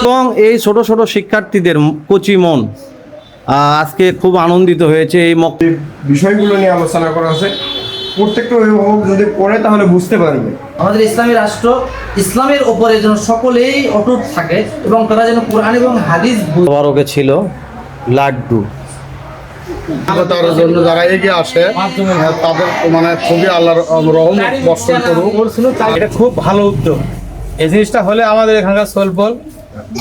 এবং এই ছোট ছোট শিক্ষার্থীদের কচি মন আজকে খুব আনন্দিত হয়েছে এই বিষয়গুলো নিয়ে আলোচনা করা আছে প্রত্যেকটা অভিভাবক যদি পড়ে তাহলে বুঝতে পারবে। আমাদের ইসলামী রাষ্ট্র ইসলামের ওপরে যেন সকলেই অটুট থাকে এবং তারা যেন কোরআন এবং হাদিস ছিল লাড্ডু। তার জন্য যারা এগিয়ে আসে তাদের মানে খুবই আল্লাহর রহম বর্ষণ করুক। এটা খুব ভালো উদ্যোগ। এই জিনিসটা হলে আমাদের এখানকার সোলপল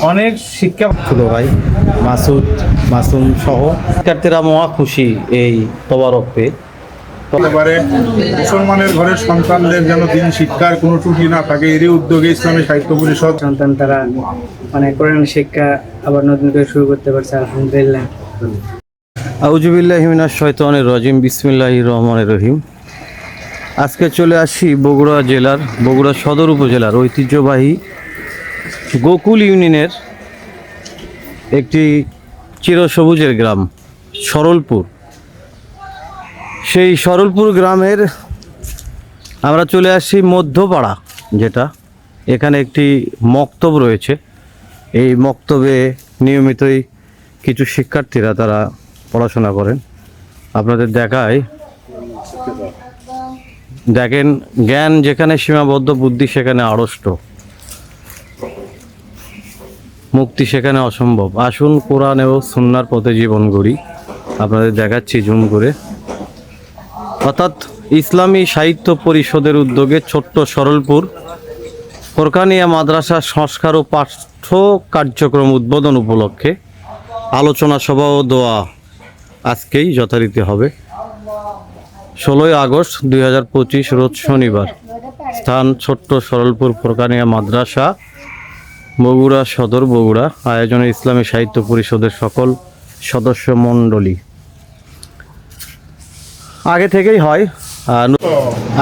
অনেক শিক্ষা ছিল ভাই। মাসুদ মাসুম সহ শিক্ষার্থীরা মহা খুশি এই তবারক পেয়ে পারে মুসলমানের ঘরের সন্তানদের যেন দিন শিক্ষার কোনো ত্রুটি না থাকে এরই উদ্যোগে ইসলামী সাহিত্য পরিষদ সন্তান তারা মানে কোরআন শিক্ষা আবার নতুন করে শুরু করতে পারছে আলহামদুলিল্লাহ। আউজুবিল্লাহ হিমিনার শয়তানের রজিম, বিসমিল্লাহির রহমানের রহিম। আজকে চলে আসি বগুড়া জেলার, বগুড়া সদর উপজেলার ঐতিহ্যবাহী গোকুল ইউনিয়নের একটি চিরসবুজের গ্রাম, সরলপুর। সেই সরলপুর গ্রামের আমরা চলে আসি মধ্যপাড়া, যেটা এখানে একটি মক্তব রয়েছে। এই মক্তবে নিয়মিতই কিছু শিক্ষার্থীরা তারা পড়াশোনা করেন। আপনাদের দেখায়, দেখেন জ্ঞান যেখানে সীমাবদ্ধ, বুদ্ধি সেখানে আড়ষ্ট। মুক্তি সেখানে অসম্ভব। আসুন কোরআন এবং সুন্নার পথে জীবন গড়ি। আপনাদের দেখাচ্ছি জুম করে। অর্থাৎ ইসলামী সাহিত্য পরিষদের উদ্যোগে ছোট্ট সরলপুর, ফোরকানিয়া মাদ্রাসা সংস্কার ও পাঠ্য কার্যক্রম উদ্বোধন উপলক্ষে আলোচনা সভা ও দোয়া আজকেই যথারীতি হবে। ষোলোই আগস্ট দুই হাজার পঁচিশ রোজ শনিবার। স্থান ছোট্ট সরলপুর ফোরকানিয়া মাদ্রাসা বগুড়া সদর বগুড়া। আয়োজনে ইসলামী সাহিত্য পরিষদের সকল সদস্য মণ্ডলী। আগে থেকেই হয়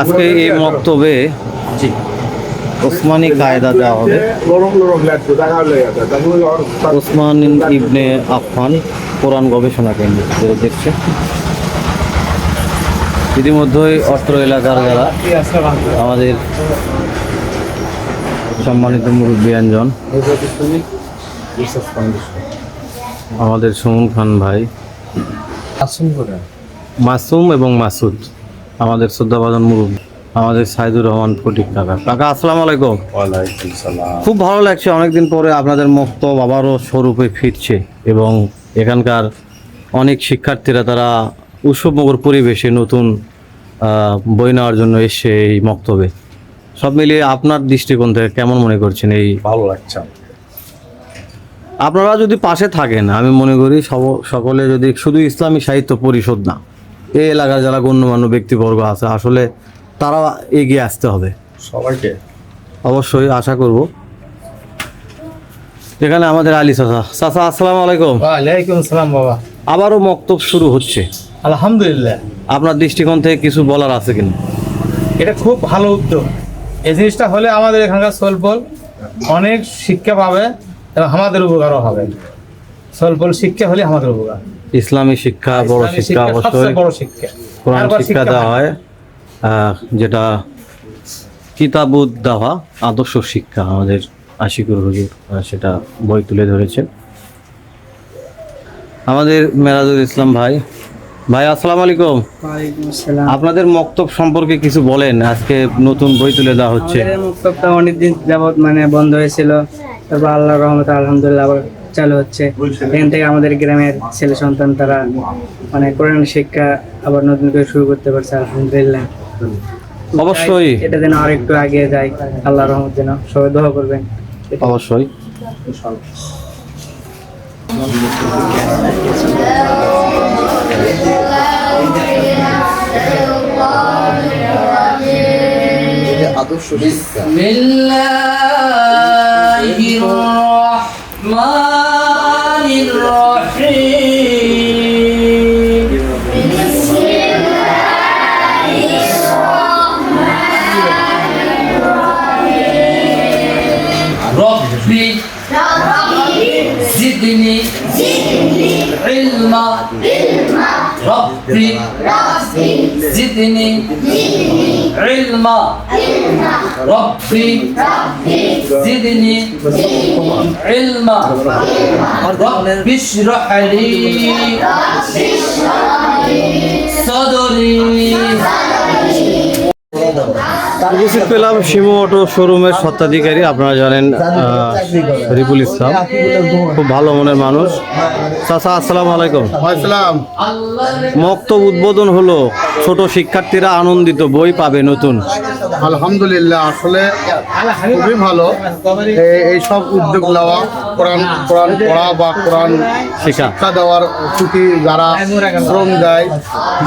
আজকে এই মক্তবে ওসমানী কায়দা দেওয়া হবে। ওসমান ইবনে আফফান কোরআন গবেষণা কেন্দ্র যেটা দেখছে। ইতিমধ্যেই অত্র এলাকার যারা আমাদের সম্মানিত মুরব্বিয়ানজন আমাদের সুমন খান ভাই মাসুম এবং মাসুদ আমাদের শ্রদ্ধাভাজন মুরব্বী আমাদের সাইদুর রহমান ফটিক কাকা। কাকা আসসালামু আলাইকুম। খুব ভালো লাগছে অনেকদিন পরে আপনাদের মক্তব আবারও স্বরূপে ফিরছে এবং এখানকার অনেক শিক্ষার্থীরা তারা উৎসবমুখর পরিবেশে নতুন বই নেওয়ার জন্য এসছে এই মক্তবে। সব মিলিয়ে আপনার দৃষ্টিকোণ থেকে কেমন মনে করছেন এই? ভালো লাগছে আপনারা যদি পাশে থাকেন আমি মনে করি সব- সকলে যদি শুধু ইসলামী সাহিত্য পরিষদ না এই এলাকার যারা গণ্যমান্য ব্যক্তিবর্গ আছে আসলে তারা এগিয়ে আসতে হবে। সবাইকে? অবশ্যই আশা করব। এখানে আমাদের আলী চাচা। চাচা আসসালামু আলাইকুম। ওয়ালাইকুম আসসালাম বাবা। আবারও মক্তব শুরু হচ্ছে। আলহামদুলিল্লাহ। আপনার দৃষ্টিকোণ থেকে কিছু বলার আছে কিনা? এটা খুব ভালো উদ্যোগ এই জিনিসটা হলে আমাদের এখানকার সোলপল অনেক শিক্ষা পাবে এবং আমাদের উপকারও হবে। সোলপল শিক্ষা হলে আমাদের উপকার। ইসলামী শিক্ষা বড় শিক্ষা অবশ্যই। বড় শিক্ষা। কোরআন শিক্ষা দেওয়া হয় আহ, যেটা কিতাবুদ দেওয়া আদর্শ শিক্ষা আমাদের আশিকুর হুজুর সেটা বই তুলে ধরেছেন। আমাদের মেরাজুল ইসলাম ভাই। ভাই আসসালামু আলাইকুম। আপনাদের মক্তব সম্পর্কে কিছু বলেন আজকে নতুন বই তুলে দেওয়া হচ্ছে। মুক্তবটা অনেকদিন যাবত মানে বন্ধ হয়েছিল তারপর আল্লাহ রহমত আলহামদুলিল্লাহ আবার চালু হচ্ছে। এখান থেকে আমাদের গ্রামের ছেলে সন্তান তারা মানে কোরআন শিক্ষা আবার নতুন করে শুরু করতে পারছে আলহামদুলিল্লাহ। অবশ্যই। এটা যেন আরেকটু আগে যায় আল্লাহ রহমত যেন সবাই দোয়া করবেন। অবশ্যই। আদর্শ বিল্লাহির রহমানির রহিম। زدني زدني. علما علما ربي. ربي. زدني زدني. علما علما ربي. ربي. زدني زدني علما ربي اشرح لي اشرح لي صدري. صدري. উপস্থিত পেলাম শিমু অটো শোরুমের স্বত্বাধিকারী আপনারা জানেন শরীফুল ইসলাম। খুব ভালো মনের মানুষ। চাচা আসসালামু আলাইকুম। মক্তব উদ্বোধন হলো। ছোট শিক্ষার্থীরা আনন্দিত বই পাবে নতুন। আলহামদুলিল্লাহ আসলে খুবই ভালো। এই- এই সব উদ্যোগ নেওয়া কোরআন কোরআন পড়া বা কোরআন শিক্ষা। শিক্ষা দেওয়ার প্রতি যারা শ্রম দেয়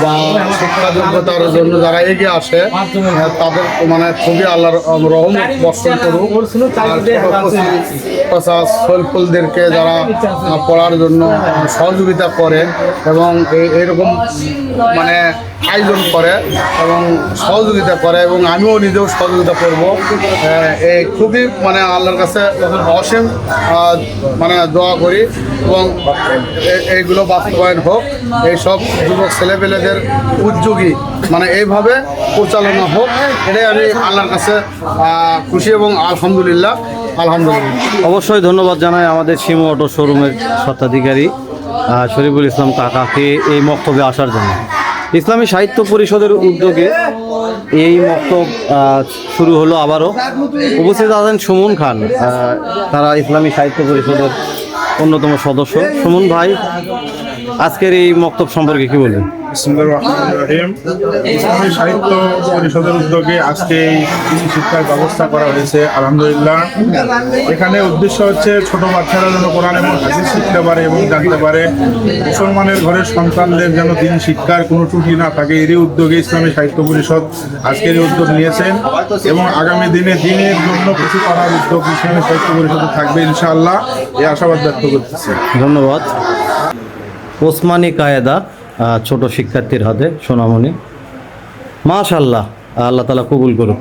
বা শিক্ষা যোগ্যতার জন্য যারা এগিয়ে আসে আহ, তাদের মানে খুবই আল্লাহর আহ, রহমত বর্ষণ করুক আর যারা পড়ার জন্য সহযোগিতা করে এবং এরকম মানে আয়োজন করে এবং সহযোগিতা করে এবং আমিও নিজেও সহযোগিতা করব। এই খুবই মানে আল্লাহর কাছে অসীম মানে দোয়া করি এবং এইগুলো বাস্তবায়ন হোক। এইসব যুবক ছেলেপেলেদের উদ্যোগী মানে এইভাবে পরিচালনা হোক, এটাই আমি আল্লাহর কাছে খুশি এবং আলহামদুলিল্লাহ আলহামদুলিল্লাহ। অবশ্যই ধন্যবাদ জানাই আমাদের শিমু অটো শোরুমের স্বত্বাধিকারী শরীফুল ইসলাম কাকাকে এই মক্তব্যে আসার জন্য। ইসলামী সাহিত্য পরিষদের উদ্যোগে এই মক্তব শুরু হলো আবারও। উপস্থিত আছেন সুমন খান তারা ইসলামী সাহিত্য পরিষদের অন্যতম সদস্য। সুমন ভাই আজকের এই মক্তব সম্পর্কে কি বলবেন? সাহিত্য পরিষদের উদ্যোগে আজকে এই কৃষি শিক্ষার ব্যবস্থা করা হয়েছে আলহামদুলিল্লাহ। এখানে উদ্দেশ্য হচ্ছে ছোট বাচ্চারা যেন কোরআন এবং হাদিস শিখতে পারে এবং জানতে পারে। মুসলমানের ঘরের সন্তানদের যেন দিন শিক্ষার কোনো ত্রুটি না থাকে এরই উদ্যোগে ইসলামী সাহিত্য পরিষদ আজকের এই উদ্যোগ নিয়েছেন এবং আগামী দিনে দিনের জন্য কিছু করার উদ্যোগ ইসলামী সাহিত্য পরিষদে থাকবে ইনশাআল্লাহ। এই আশাবাদ ব্যক্ত করতেছি। ধন্যবাদ। ওসমানী কায়েদা ছোট শিক্ষার্থীর হাতে সোনামণি। মাশাল্লাহ আল্লাহ তালা কবুল করুক।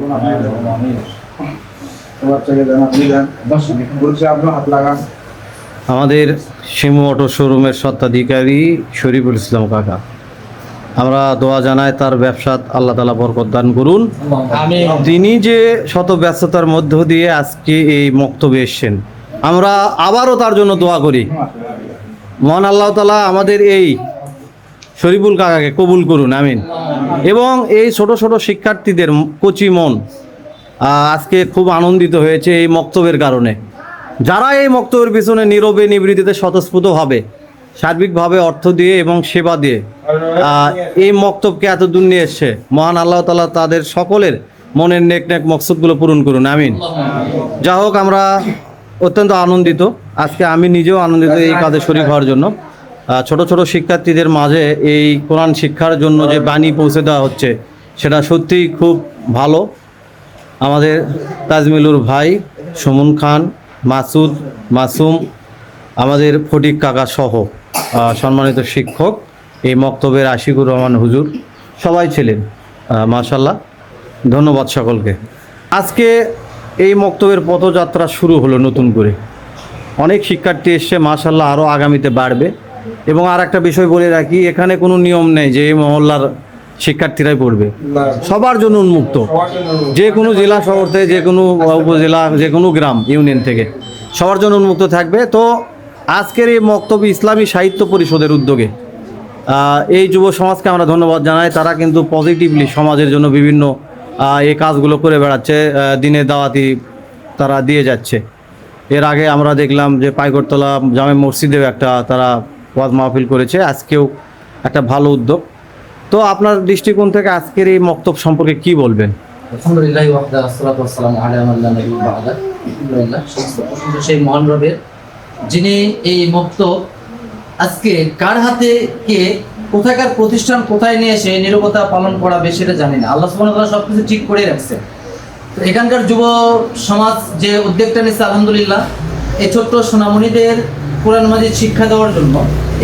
আমাদের শিমু অটো শোরুমের স্বত্বাধিকারী শরীফুল ইসলাম কাকা। আমরা দোয়া জানাই তার ব্যবসাত আল্লাহ তালা বরকত দান করুন। তিনি যে শত ব্যস্ততার মধ্য দিয়ে আজকে এই মক্তব্যে এসছেন আমরা আবারও তার জন্য দোয়া করি। মহান আল্লাহ তালা আমাদের এই শরীফুল কাকাকে কবুল করুন, আমিন। এবং এই ছোট ছোট শিক্ষার্থীদের কচি মন আজকে খুব আনন্দিত হয়েছে এই মক্তবের কারণে। যারা এই মক্তবের পিছনে নীরবে নিবৃত্তিতে স্বতঃস্ফূর্তভাবে সার্বিকভাবে অর্থ দিয়ে এবং সেবা দিয়ে এই মক্তবকে এত দূর নিয়ে এসছে, মহান আল্লাহ তালা তাদের সকলের মনের নেক নেক মকসদগুলো পূরণ করুন, আমিন। যা হোক আমরা অত্যন্ত আনন্দিত। আজকে আমি নিজেও আনন্দিত এই কাজে শরীর হওয়ার জন্য। ছোট ছোট শিক্ষার্থীদের মাঝে এই কোরআন শিক্ষার জন্য যে বাণী পৌঁছে দেওয়া হচ্ছে, সেটা সত্যিই খুব ভালো। আমাদের তাজমিলুর ভাই, সুমন খান, মাসুদ, মাসুম, আমাদের ফটিক কাকা সহ সম্মানিত শিক্ষক, এই মক্তবের আশিকুর রহমান হুজুর, সবাই ছিলেন। মাশাল্লাহ ধন্যবাদ সকলকে। আজকে এই মক্তবের পথযাত্রা শুরু হলো নতুন করে। অনেক শিক্ষার্থী এসছে মাশাল্লাহ আরও আগামীতে বাড়বে। এবং আর একটা বিষয় বলে রাখি, এখানে কোনো নিয়ম নেই যে এই মহল্লার শিক্ষার্থীরাই পড়বে। সবার জন্য উন্মুক্ত। যে কোনো জেলা শহর থেকে, যে কোনো উপজেলা, যে কোনো গ্রাম, ইউনিয়ন থেকে সবার জন্য উন্মুক্ত থাকবে। তো আজকের এই মক্তব্য ইসলামী সাহিত্য পরিষদের উদ্যোগে এই যুব সমাজকে আমরা ধন্যবাদ জানাই। তারা কিন্তু পজিটিভলি সমাজের জন্য বিভিন্ন এই কাজগুলো করে বেড়াচ্ছে দিনে দাওয়াতি তারা দিয়ে যাচ্ছে। এর আগে আমরা দেখলাম যে পাইকরতলা জামে মসজিদেও একটা তারা ওয়াজ মাহফিল করেছে, আজকেও একটা ভালো উদ্যোগ। তো আপনার দৃষ্টিকোণ থেকে আজকের এই মক্তব সম্পর্কে কি বলবেন? সেই মহান রবের, যিনি এই মুক্ত আজকে কার হাতে কে কোথাকার প্রতিষ্ঠান কোথায় নিয়ে এসে নিরবতা পালন করাবে সেটা জানি না। আল্লাহ সুবহানাহু ওয়া তাআলা সবকিছু ঠিক করে রাখছে। তো এখানকার যুব সমাজ যে উদ্যোগটা নিচ্ছে, আলহামদুলিল্লাহ, এই ছোট্ট সোনামণিদের কোরআন মাজিদ শিক্ষা দেওয়ার জন্য,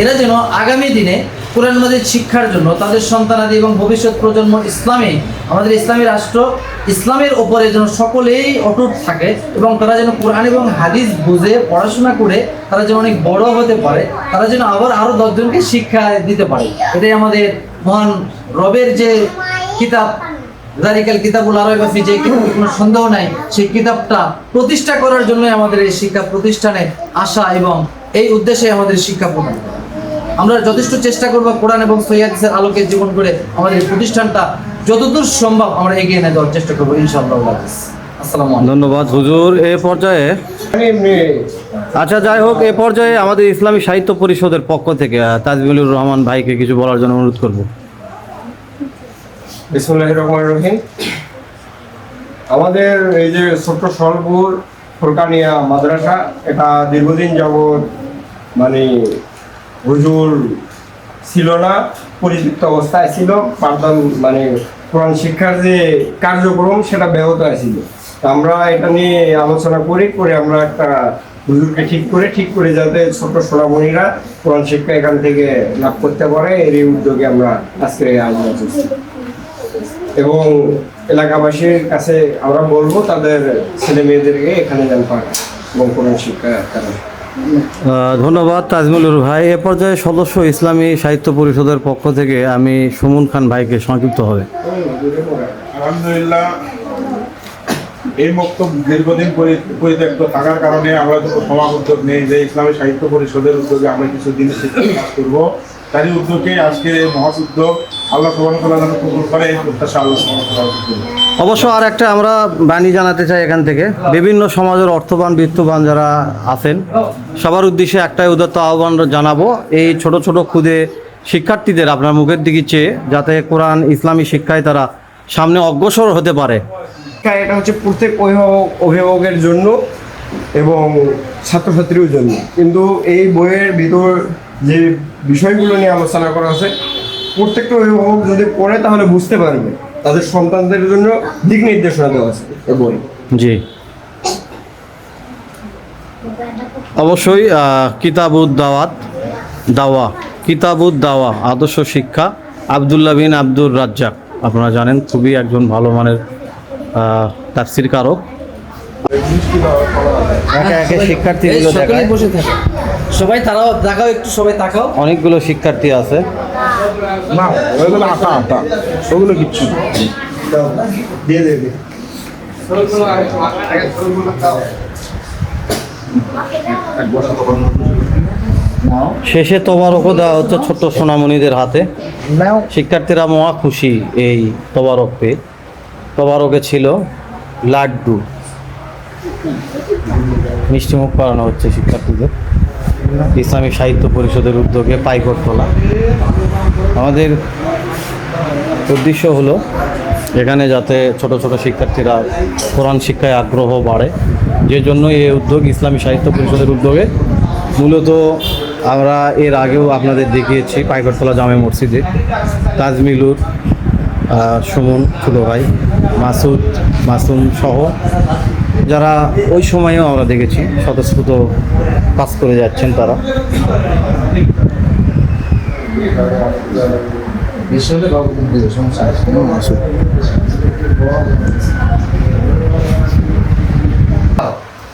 এরা যেন আগামী দিনে কোরআন মাজিদ শিক্ষার জন্য তাদের সন্তানাদি এবং ভবিষ্যৎ প্রজন্ম ইসলামে, আমাদের ইসলামী রাষ্ট্র ইসলামের ওপরে যেন সকলেই অটুট থাকে এবং তারা যেন কোরআন এবং হাদিস বুঝে, পড়াশোনা করে তারা যেন অনেক বড় হতে পারে, তারা যেন আবার আরও দশজনকে শিক্ষা দিতে পারে এটাই আমাদের মহান রবের যে কিতাব জারিকাল কিতাবুল আরবি যে কোনো সন্দেহ নাই, সেই কিতাবটা প্রতিষ্ঠা করার জন্য আমাদের এই শিক্ষা প্রতিষ্ঠানে আসা এবং এই উদ্দেশ্যে আমাদের শিক্ষা প্রদান। আমরা যথেষ্ট চেষ্টা করব কোরআন এবং সৈয়াদিসের আলোকে জীবন করে আমাদের এই প্রতিষ্ঠানটা যতদূর সম্ভব আমরা এগিয়ে নিয়ে যাওয়ার চেষ্টা করব ইনশাআল্লাহ আসসালামু ধন্যবাদ হুজুর। এ পর্যায়ে আচ্ছা যাই হোক এ পর্যায়ে আমাদের ইসলামী সাহিত্য পরিষদের পক্ষ থেকে তাজমিলুর রহমান ভাইকে কিছু বলার জন্য অনুরোধ করব। বিসমুল্লাহ রহমান রহিম। আমাদের এই যে ছোট্ট সরপুর ফুরকানিয়া মাদ্রাসা এটা দীর্ঘদিন যাবৎ মানে হুজুর ছিল না পরিচিত অবস্থায় ছিল। পাঠদান মানে কোরআন শিক্ষার যে কার্যক্রম, সেটা ব্যাহত ছিল তা আমরা এটা নিয়ে আলোচনা করি, করে আমরা একটা হুজুরকে ঠিক করে ঠিক করে যাতে ছোট সোনামণিরা কোরআন শিক্ষা এখান থেকে লাভ করতে পারে। এই উদ্যোগে আমরা আজকে আলোচনা করছি। এবং এলাকাবাসীর কাছে আমরা বলব, তাদের ছেলে মেয়েদেরকে এখানে যেন পায় এবং কোরআন শিক্ষা তারা ধন্যবাদ তাজমুলুর ভাই। এ পর্যায়ে সদস্য ইসলামী সাহিত্য পরিষদের পক্ষ থেকে আমি সুমন খান ভাইকে সংযুক্ত হবে। আলহামদুলিল্লাহ, এই বক্তব্য দীর্ঘদিন পরি- পরিত্যক্ত থাকার কারণে আমরা সমাজ উদ্যোগ নেই যে ইসলামী সাহিত্য পরিষদের উদ্যোগে আমরা কিছু দিনের কাজ করব। তারই উদ্যোগে আজকে এই মহৎ উদ্যোগ আল্লাহ কল্যাণ কবুল করে, এই প্রত্যাশা আল্লাহ সবান অবশ্য আর একটা আমরা বাণী জানাতে চাই এখান থেকে। বিভিন্ন সমাজের অর্থবান, বৃত্তবান যারা আছেন, সবার উদ্দেশ্যে একটাই উদাত্ত আহ্বান জানাব, এই ছোট ছোট খুদে শিক্ষার্থীদের আপনার মুখের দিকে চেয়ে, যাতে কোরআন ইসলামী শিক্ষায় তারা সামনে অগ্রসর হতে পারে। এটা হচ্ছে প্রত্যেক অভিভাবক, অভিভাবকের জন্য এবং ছাত্রছাত্রীর জন্য। কিন্তু এই বইয়ের ভিতর যে বিষয়গুলো নিয়ে আলোচনা করা আছে, প্রত্যেকটা অভিভাবক যদি পড়ে তাহলে বুঝতে পারবে। তাদের সন্তানদের জন্য দিক নির্দেশনা দেওয়া আছে বই। জি। অবশ্যই কিতাবুদ দাওয়াত দাওয়া। কিতাবুদ দাওয়া আদর্শ শিক্ষা। আবদুল্লাহ বিন আব্দুর রাজ্জাক আপনারা জানেন খুবই একজন ভালো মানের তাফসির কারক। শিক্ষার্থীগুলো থাকে। সবাই তারাও দেখাও একটু সবাই তাকাও। অনেকগুলো শিক্ষার্থী আছে। না ওইগুলো আটা আটা। ওগুলো কিচ্ছু দিয়ে দেবে। শেষে তবারকও দেওয়া হচ্ছে ছোট্ট সোনামণিদের হাতে। শিক্ষার্থীরা মহা খুশি এই তবারক পেয়ে তবারকে ছিল লাড্ডু। মিষ্টিমুখ করানো হচ্ছে শিক্ষার্থীদের। ইসলামী সাহিত্য পরিষদের উদ্যোগে পাইকর তোলা আমাদের উদ্দেশ্য হলো এখানে যাতে ছোট ছোট শিক্ষার্থীরা কোরআন শিক্ষায় আগ্রহ বাড়ে। যে জন্য এই উদ্যোগ ইসলামী সাহিত্য পরিষদের উদ্যোগে। মূলত আমরা এর আগেও আপনাদের দেখিয়েছি পাইকরতলা জামে মসজিদে। তাজমিলুর সুমন খুলো ভাই মাসুদ, মাসুম সহ যারা ওই সময়েও আমরা দেখেছি, স্বতঃস্ফূর্ত কাজ করে যাচ্ছেন তারা। বেশি হলে বাবু সমস্যা নেই।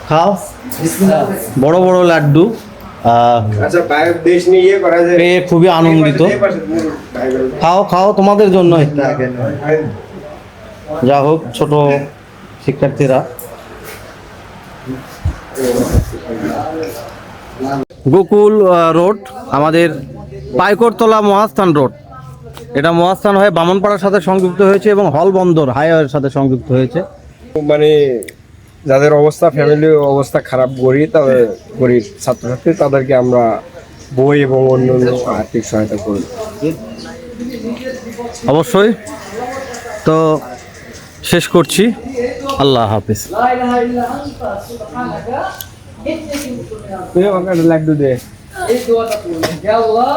খাও। বড় বড় লাড্ডু আচ্ছা দেশ নিয়ে ইয়ে পেয়ে খুবই আনন্দিত খাও খাও তোমাদের জন্যই যা হোক ছোট শিক্ষার্থীরা গোকুল রোড আমাদের পাইকরতলা মহাস্থান রোড। এটা মহাস্থান হয়ে বামনপাড়ার সাথে সংযুক্ত হয়েছে এবং হল বন্দর হাইওয়ের সাথে সংযুক্ত হয়েছে। মানে যাদের অবস্থা ফ্যামিলি অবস্থা খারাপ গরিব তাদের গরিব ছাত্রছাত্রী তাদেরকে আমরা বই এবং অন্যান্য আর্থিক সহায়তা করি। অবশ্যই। তো শেষ করছি। আল্লাহ হাফিজ। একটা দে। এই দোয়াটা পড়ুন। ইয়া আল্লাহ